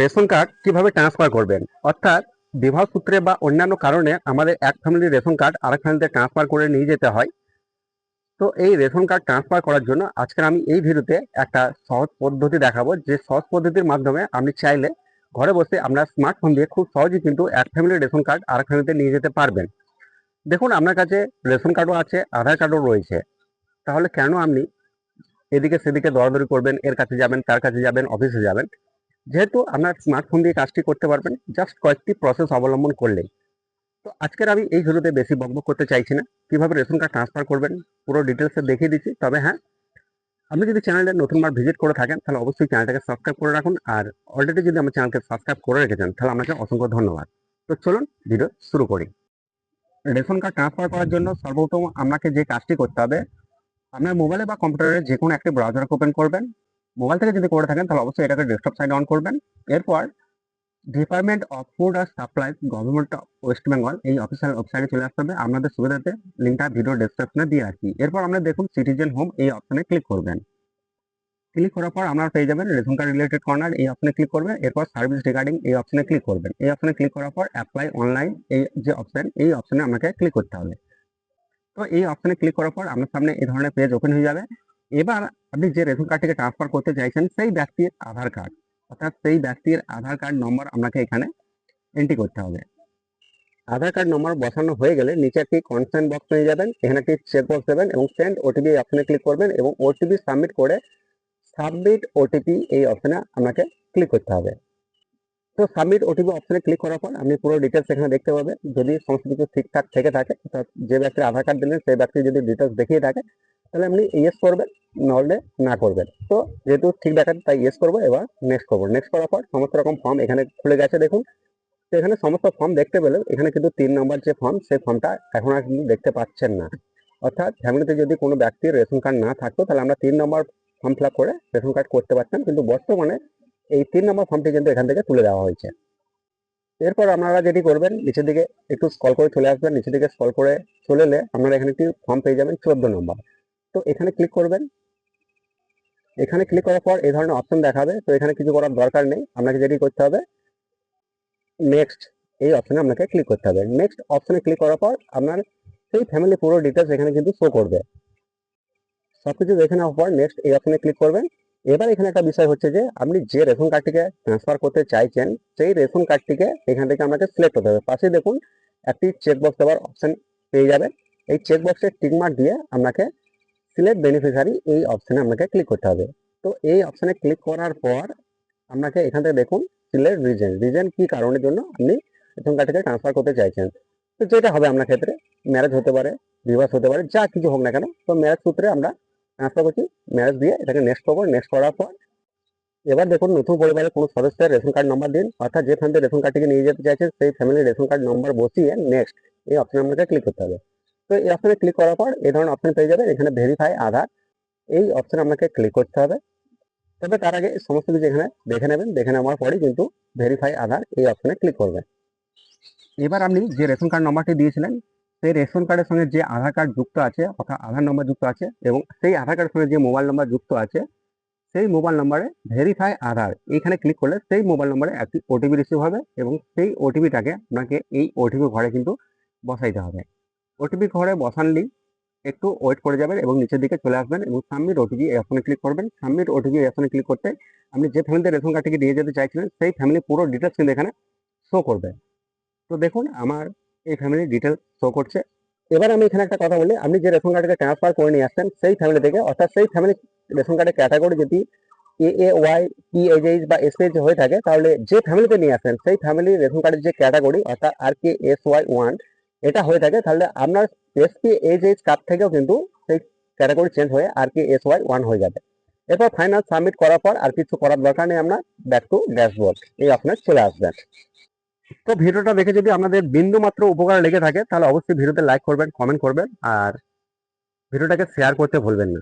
Ration card কীভাবে transfer করবেন? অর্থাৎ বিবাহ সূত্রে বা অন্যান্য কারণে আমাদের এক ফ্যামিলির রেশন কার্ড আরেক ফ্যামিলিতে ট্রান্সফার করে নিয়ে যেতে হয়। তো এই রেশন কার্ড ট্রান্সফার করার জন্য আজকের আমি এই ভিডিওতে একটা সহজ পদ্ধতি দেখাবো। যে সহজ পদ্ধতির মাধ্যমে আপনি চাইলে ঘরে বসে আপনার স্মার্টফোন দিয়ে খুব সহজেই কিন্তু এক ফ্যামিলির রেশন কার্ড আরেক ফ্যামিলিতে নিয়ে যেতে পারবেন। দেখুন, আপনার কাছে রেশন কার্ডও আছে, আধার কার্ডও রয়েছে। তাহলে কেন আপনি এদিকে সেদিকে দরাদরি করবেন, এর কাছে যাবেন, তার কাছে যাবেন, অফিসে যাবেন? যেহেতু আপনার স্মার্টফোন দিয়ে কাজটি করতে পারবেন জাস্ট কয়েকটি প্রসেস অবলম্বন করলেই। তো আজকের আমি এই ভিডিওতে বেশি বকবক করতে চাইছি না। কীভাবে রেশন কার্ড ট্রান্সফার করবেন, পুরো ডিটেলসে দেখিয়ে দিচ্ছি। তবে হ্যাঁ আপনি যদি চ্যানেলটা নতুনবার ভিজিট করে থাকেন, তাহলে অবশ্যই চ্যানেলটাকে সাবস্ক্রাইব করে রাখুন। আর অলরেডি যদি আমার চ্যানেলকে সাবস্ক্রাইব করে রেখেছেন, তাহলে আপনাকে অসংখ্য ধন্যবাদ। তো চলুন ভিডিও শুরু করি। রেশন কার্ড ট্রান্সফার করার জন্য সর্বপ্রথম আপনাকে যে কাজটি করতে হবে, আপনার মোবাইলে বা কম্পিউটারে যে কোনো একটি ব্রাউজার ওপেন করবেন। মোবাইল থেকে যদি করে থাকেন, তাহলে অবশ্যই এটাকে ডেস্কটপ সাইড অন করবেন। এরপর department of food R Supplies Government of West Bengal এই অফিসিয়াল ওয়েবসাইটে চলে আসতে হবে। আপনাদের সুবিধাতে লিঙ্কটা ভিডিও ডেসক্রিপশনে দিয়ে রাখি। এরপর আমরা দেখুন সিটিজেন হোম এই অপশনে ক্লিক করবেন। ক্লিক করার পর আপনারা পেয়ে যাবেন রেশন কার্ড রিলেটেড কর্নার এই অপশনে ক্লিক করবেন। এরপর সার্ভিস রিগার্ডিং এই অপশনে ক্লিক করবেন। এই অপশনে ক্লিক করার পর অ্যাপ্লাই অনলাইন এই যে অপশন এই অপশনে আপনাকে ক্লিক করতে হবে। তো এই অপশনে ক্লিক করার পর আপনার সামনে এই ধরনের পেজ ওপেন হয়ে যাবে। এবার আপনি যে রেশন কার্ডটিকে ট্রান্সফার করতে চাইছেন, সেই ব্যক্তির আধার কার্ড অর্থাৎ সেই ব্যক্তির আধার কার্ড নম্বর আপনাকে এখানে এন্ট্রি করতে হবে। আধার কার্ড নম্বর বসানো হয়ে গেলে নিচে একটি কনসেন্ট বক্স নিয়ে যাবেন, এখানে একটি চেক বক্স দেবেন এবং সেন্ড ওটিপি অপশনে ক্লিক করবেন এবং ওটিপি সাবমিট করে সাবমিট ওটিপি এই অপশনে আপনাকে ক্লিক করতে হবে। তো সাবমিট ওটিপি অপশনে ক্লিক করার পর আপনি পুরো ডিটেলস এখানে দেখতে পাবেন। যদি সমস্ত কিছু ঠিকঠাক থেকে থাকে যে ব্যক্তির আধার কার্ড দিলেন, সেই ব্যক্তি যদি ডিটেলস দেখিয়ে থাকে, তাহলে আপনি ইয়েস করবেন। নাহলে না করবেন। তো যেহেতু ঠিক দেখাচ্ছে, তাই ইয়েস করব। এবার নেক্সট করব। নেক্সট করার পর সমস্ত রকম ফর্ম এখানে খুলে গেছে, দেখুন। তো এখানে সমস্ত ফর্ম দেখতে পেলে, এখানে কিন্তু তিন নম্বর যে ফর্ম সেই ফর্মটা এখন আর কিন্তু দেখতে পাচ্ছেন না। অর্থাৎ ফ্যামিলিতে যদি কোনো ব্যক্তির রেশন কার্ড না থাকতো, তাহলে আমরা তিন নম্বর ফর্ম ফিল করে রেশন কার্ড করতে পারতাম। কিন্তু বর্তমানে এই তিন নম্বর ফর্মটি কিন্তু এখান থেকে তুলে দেওয়া হয়েছে। এরপর আপনারা যেটি করবেন, নিচের দিকে একটু স্কল করে চলে আসবেন। নিচের দিকে স্কল করে চলে এলে আপনারা এখানে একটি ফর্ম পেয়ে যাবেন চোদ্দ নম্বর তো এখানে ক্লিক করবেন। এখানে ক্লিক করার পর এই ধরনের অপশন দেখাবে, তো এখানে কিছু করার দরকার নেই। আপনাকে যেটি করতে হবে নেক্সট এই অপশনে আপনাকে ক্লিক করতে হবে। নেক্সট অপশনে ক্লিক করার পর আপনার সেই ফ্যামিলি পুরো ডিটেলস এখানে কিন্তু শো করবে। সবকিছু দেখে নেওয়ার পর নেক্সট এই অপশনে ক্লিক করবেন। এবার এখানে একটা বিষয় হচ্ছে যে, আপনি যে রেশন কার্ডটিকে ট্রান্সফার করতে চাইছেন, সেই রেশন কার্ডটিকে এখান থেকে আপনাকে সিলেক্ট করতে হবে। পাশে দেখুন, একটি চেকবক্স দেওয়ার অপশন পেয়ে যাবেন। এই চেকবক্সে টিকমার্ক দিয়ে আপনাকে সিলেক্ট বেনিফিশিয়ারি এই অপশনে আপনাকে ক্লিক করতে হবে। তো এই অপশনে ক্লিক করার পর আপনাকে এখান থেকে দেখুন সিলেক্ট রিজন রিজন কি কারণের জন্য আপনি রেশন কার্ডটিকে ট্রান্সফার করতে চাইছেন? তো যেটা হবে আপনার ক্ষেত্রে ম্যারেজ হতে পারে বিবাহ হতে পারে, যা কিছু হোক না কেন, তো ম্যারেজ সূত্রে আমরা ট্রান্সফার করছি ম্যারেজ দিয়ে এটাকে নেক্সট করব। নেক্সট করার পর এবার দেখুন, নতুন পরিবারের কোনো সদস্যের রেশন কার্ড নাম্বার দিন। অর্থাৎ যে ফ্যামিলি রেশন কার্ডটিকে নিয়ে যেতে চাইছেন সেই ফ্যামিলির রেশন কার্ড নাম্বার বসিয়ে নেক্সট এই অপশনে আপনাকে ক্লিক করতে হবে। তো এই অপশনে ক্লিক করার পর এই ধরনের অপশন পেয়ে যাবেন। এখানে ভেরিফাই আধার এই অপশনে আপনাকে ক্লিক করতে হবে। তবে তার আগে সমস্ত কিছু এখানে দেখে নেবেন। দেখে নেওয়ার পরেই কিন্তু ভেরিফাই আধার এই অপশনে ক্লিক করবেন এবার আপনি যে রেশন কার্ড নাম্বারটি দিয়েছিলেন, সেই রেশন কার্ডের সঙ্গে যে আধার কার্ড যুক্ত আছে, অর্থাৎ আধার নম্বর যুক্ত আছে এবং সেই আধার কার্ডের সঙ্গে যে মোবাইল নাম্বার যুক্ত আছে, সেই মোবাইল নম্বরে ভেরিফাই আধার এখানে ক্লিক করলে সেই মোবাইল নম্বরে একটি ওটিপি রিসিভ হবে এবং সেই ওটিপিটাকে আপনাকে এই ওটিপি ঘরে কিন্তু বসাইতে হবে। ওটিপি ঘরে বসানলি একটু ওয়েট করে যাবেন এবং নিচের দিকে চলে আসবেন এবং সাবমিট ওটিপি অপশনে ক্লিক করবেন। সাবমিট ওটিপি অপশনে ক্লিক করতে আপনি যে ফ্যামিলিতে রেশন কার্ডটিকে নিয়ে যেতে চাইছিলেন, সেই ফ্যামিলি পুরো ডিটেলস কিন্তু এখানে শো করবে। তো দেখুন, আমার এই ফ্যামিলির ডিটেলস শো করছে। এবার আমি এখানে একটা কথা বলি, আপনি যে রেশন কার্ডকে ট্রান্সফার করে নিয়ে আসছেন, সেই ফ্যামিলি থেকে, অর্থাৎ সেই ফ্যামিলি রেশন কার্ডের ক্যাটাগরি যদি A A Y P H H বা এস এইচ হয়ে থাকে, তাহলে যে ফ্যামিলিতে নিয়ে আসেন সেই ফ্যামিলি রেশন কার্ডের যে ক্যাটাগরি অর্থাৎ R K S Y one এটা হয়ে থাকে, তাহলে আপনার S P H H card থেকেও কিন্তু সেই ক্যাটাগরি চেঞ্জ হয়ে আর কি এস ওয়াই ওয়ান হয়ে যাবে। এরপর ফাইনাল সাবমিট করার পর আর কিছু করার দরকার নেই আপনার ব্যাক টু ড্যাশবোর্ড এই আপনার চলে আসবেন তো ভিডিওটা দেখে যদি আপনাদের বিন্দু মাত্র উপকার লেগে থাকে, তাহলে অবশ্যই ভিডিওতে লাইক করবেন কমেন্ট করবেন, আর ভিডিওটাকে শেয়ার করতে ভুলবেন না।